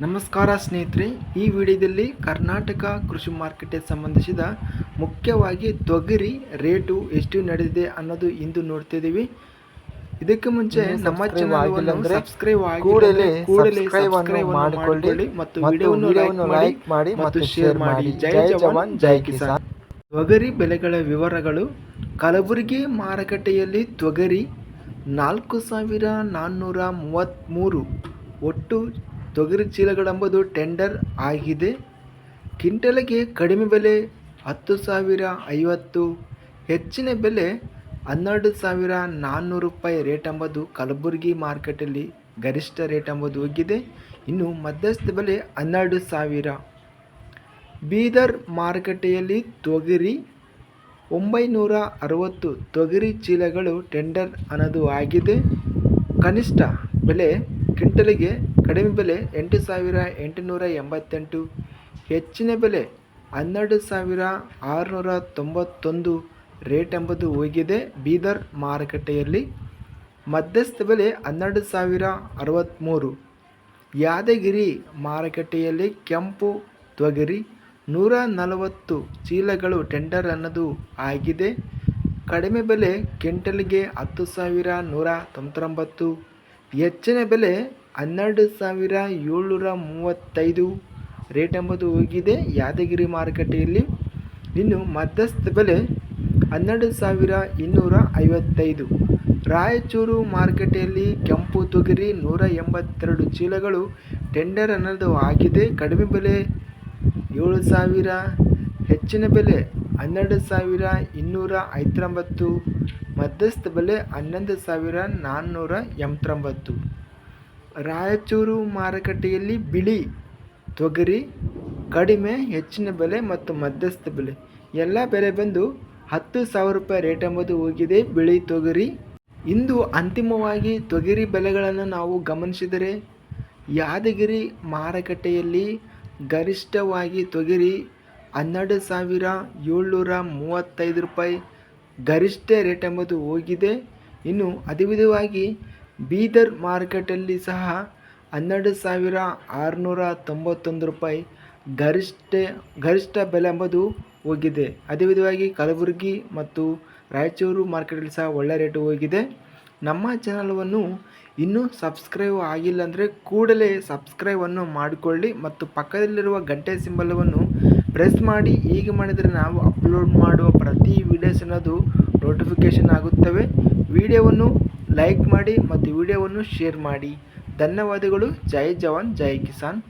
ನಮಸ್ಕಾರ ಸ್ನೇಹಿತರೆ ಈ ವಿಡಿಯೋದಲ್ಲಿ ಕರ್ನಾಟಕ ಕೃಷಿ ಮಾರ್ಕೆಟ್ಗೆ ಸಂಬಂಧಿಸಿದ ಮುಖ್ಯವಾಗಿ ತೊಗರಿ ರೇಟು ಎಷ್ಟು ನಡೆದಿದೆ ಅನ್ನೋದು ಇಂದು ನೋಡ್ತಿದ್ದೀವಿ ಇದಕ್ಕೆ ಮುಂಚೆ ನಮ್ಮ ಚಾನೆಲ್ ಸಬ್ಸ್ಕ್ರೈಬ್ ಕೂಡಲೇ ಕೂಡಲೇ ಸಬ್ಸ್ಕ್ರೈಬ್ ಮಾಡಿಕೊಳ್ಳಿ ಮತ್ತು ವಿಡಿಯೋವನ್ನು ಲೈಕ್ ಮಾಡಿ ಮತ್ತು ಶೇರ್ ಮಾಡಿ. ಜೈ ಜವಾನ್ ಜೈ ಕಿಸಾನ್. ತೊಗರಿ ಬೆಲೆಗಳ ವಿವರಗಳು. ಕಲಬುರಗಿ ಮಾರುಕಟ್ಟೆಯಲ್ಲಿ ತೊಗರಿ ನಾಲ್ಕು ಸಾವಿರ ನಾನ್ನೂರ ಮೂವತ್ತ್ಮೂರು ಒಟ್ಟು ತೊಗರಿ ಚೀಲಗಳೆಂಬುದು ಟೆಂಡರ್ ಆಗಿದೆ. ಕಿಂಟಲಗೆ ಕಡಿಮೆ ಬೆಲೆ ಹತ್ತು ಸಾವಿರ ಐವತ್ತು, ಹೆಚ್ಚಿನ ಬೆಲೆ ಹನ್ನೆರಡು ಸಾವಿರ ನಾನ್ನೂರು ರೂಪಾಯಿ ರೇಟ್ ಎಂಬುದು ಕಲಬುರಗಿ ಮಾರ್ಕೆಟಲ್ಲಿ ಗರಿಷ್ಠ ರೇಟ್ ಎಂಬುದು ಹೋಗಿದೆ. ಇನ್ನು ಮಧ್ಯಸ್ಥ ಬೆಲೆ ಹನ್ನೆರಡು ಸಾವಿರ. ಬೀದರ್ ಮಾರುಕಟ್ಟೆಯಲ್ಲಿ ತೊಗರಿ ಒಂಬೈನೂರ ಅರವತ್ತು ತೊಗರಿ ಚೀಲಗಳು ಟೆಂಡರ್ ಅನ್ನೋದು ಆಗಿದೆ. ಕನಿಷ್ಠ ಬೆಲೆ ಕ್ವಿಂಟಲಿಗೆ ಕಡಿಮೆ ಬೆಲೆ ಎಂಟು ಸಾವಿರ ಎಂಟುನೂರ ಎಂಬತ್ತೆಂಟು, ಹೆಚ್ಚಿನ ಬೆಲೆ ಹನ್ನೆರಡು ಸಾವಿರ ಆರುನೂರ ತೊಂಬತ್ತೊಂದು ರೇಟ್ ಎಂಬುದು ಹೋಗಿದೆ ಬೀದರ್ ಮಾರುಕಟ್ಟೆಯಲ್ಲಿ. ಮಧ್ಯಸ್ಥ ಬೆಲೆ ಹನ್ನೆರಡು ಸಾವಿರ ಅರವತ್ತ್ಮೂರು ಯಾದಗಿರಿ ಮಾರುಕಟ್ಟೆಯಲ್ಲಿ ಕೆಂಪು ತೊಗರಿ ನೂರ ನಲವತ್ತು ಚೀಲಗಳು ಟೆಂಡರ್ ಅನ್ನೋದು ಆಗಿದೆ. ಕಡಿಮೆ ಬೆಲೆ ಕ್ವಿಂಟಲ್ಗೆ ಹತ್ತು ಸಾವಿರ ನೂರ ತೊಂಬತ್ತೊಂಬತ್ತು ಹೆಚ್ಚಿನ ಬೆಲೆ ಹನ್ನೆರಡು ಸಾವಿರ ಏಳ್ನೂರ ಮೂವತ್ತೈದು ರೇಟ್ ಎಂಬುದು ಹೋಗಿದೆ. ಯಾದಗಿರಿ ಮಾರುಕಟ್ಟೆಯಲ್ಲಿ ಇನ್ನು ಮಧ್ಯಸ್ಥ ಬೆಲೆ ಹನ್ನೆರಡು ಸಾವಿರ ಇನ್ನೂರ ಐವತ್ತೈದು. ರಾಯಚೂರು ಮಾರುಕಟ್ಟೆಯಲ್ಲಿ ಕೆಂಪು ತೊಗರಿ ನೂರ ಎಂಬತ್ತೆರಡು ಚೀಲಗಳು ಟೆಂಡರ್ ಅನ್ನೋದು ಆಗಿದೆ. ಕಡಿಮೆ ಬೆಲೆ ಏಳು ಸಾವಿರ ಹೆಚ್ಚಿನ ಬೆಲೆ ಹನ್ನೆರಡು ಸಾವಿರ ಇನ್ನೂರ ಐವತ್ತೊಂಬತ್ತು ಮಧ್ಯಸ್ಥ ಬೆಲೆ ಹನ್ನೊಂದು ಸಾವಿರ ನಾನ್ನೂರ ಎಂಬತ್ತೊಂಬತ್ತು. ರಾಯಚೂರು ಮಾರುಕಟ್ಟೆಯಲ್ಲಿ ಬಿಳಿ ತೊಗರಿ, ಕಡಿಮೆ ಹೆಚ್ಚಿನ ಬೆಲೆ ಮತ್ತು ಮಧ್ಯಸ್ಥ ಬೆಲೆ. ಎಲ್ಲ ಬೆಲೆ ಬಂದು ಹತ್ತು ಸಾವಿರ ರೂಪಾಯಿ ರೇಟ್ ಎಂಬುದು ಹೋಗಿದೆ. ಬಿಳಿ ತೊಗರಿ, ಇಂದು ಅಂತಿಮವಾಗಿ ತೊಗರಿ ಬೆಲೆಗಳನ್ನು ನಾವು ಗಮನಿಸಿದರೆ ಯಾದಗಿರಿ ಮಾರುಕಟ್ಟೆಯಲ್ಲಿ ಗರಿಷ್ಠವಾಗಿ ತೊಗರಿ ಹನ್ನೆರಡು ಸಾವಿರ ಏಳ್ನೂರ ಮೂವತ್ತೈದು ರೂಪಾಯಿ ಗರಿಷ್ಠ ರೇಟ್ ಎಂಬುದು ಹೋಗಿದೆ. ಇನ್ನು ಅದೇ ವಿಧವಾಗಿ ಬೀದರ್ ಮಾರ್ಕೆಟಲ್ಲಿ ಸಹ ಹನ್ನೆರಡು ಸಾವಿರ ಆರುನೂರ ತೊಂಬತ್ತೊಂದು ರೂಪಾಯಿ ಗರಿಷ್ಠ ಗರಿಷ್ಠ ಬೆಲೆ ಎಂಬುದು ಹೋಗಿದೆ. ಅದೇ ವಿಧವಾಗಿ ಕಲಬುರಗಿ ಮತ್ತು ರಾಯಚೂರು ಮಾರ್ಕೆಟಲ್ಲಿ ಸಹ ಒಳ್ಳೆ ರೇಟು ಹೋಗಿದೆ. ನಮ್ಮ ಚಾನಲವನ್ನು ಇನ್ನೂ ಸಬ್ಸ್ಕ್ರೈಬ್ ಆಗಿಲ್ಲ ಅಂದರೆ ಕೂಡಲೇ ಸಬ್ಸ್ಕ್ರೈಬನ್ನು ಮಾಡಿಕೊಳ್ಳಿ ಮತ್ತು ಪಕ್ಕದಲ್ಲಿರುವ ಗಂಟೆ ಸಿಂಬಲವನ್ನು ಪ್ರೆಸ್ ಮಾಡಿ ಹೀಗೆ ಮಾಡಿದರೆ ನಾವು ಅಪ್ಲೋಡ್ ಮಾಡುವ ಪ್ರತಿ ವೀಡಿಯೋಸ್ ಅನ್ನೋದು ನೋಟಿಫಿಕೇಷನ್ ಆಗುತ್ತವೆ. ವಿಡಿಯೋವನ್ನು ಲೈಕ್ ಮಾಡಿ ಮತ್ತು ವಿಡಿಯೋವನ್ನು ಶೇರ್ ಮಾಡಿ. ಧನ್ಯವಾದಗಳು. ಜೈ ಜವಾನ್, ಜೈ ಕಿಸಾನ್.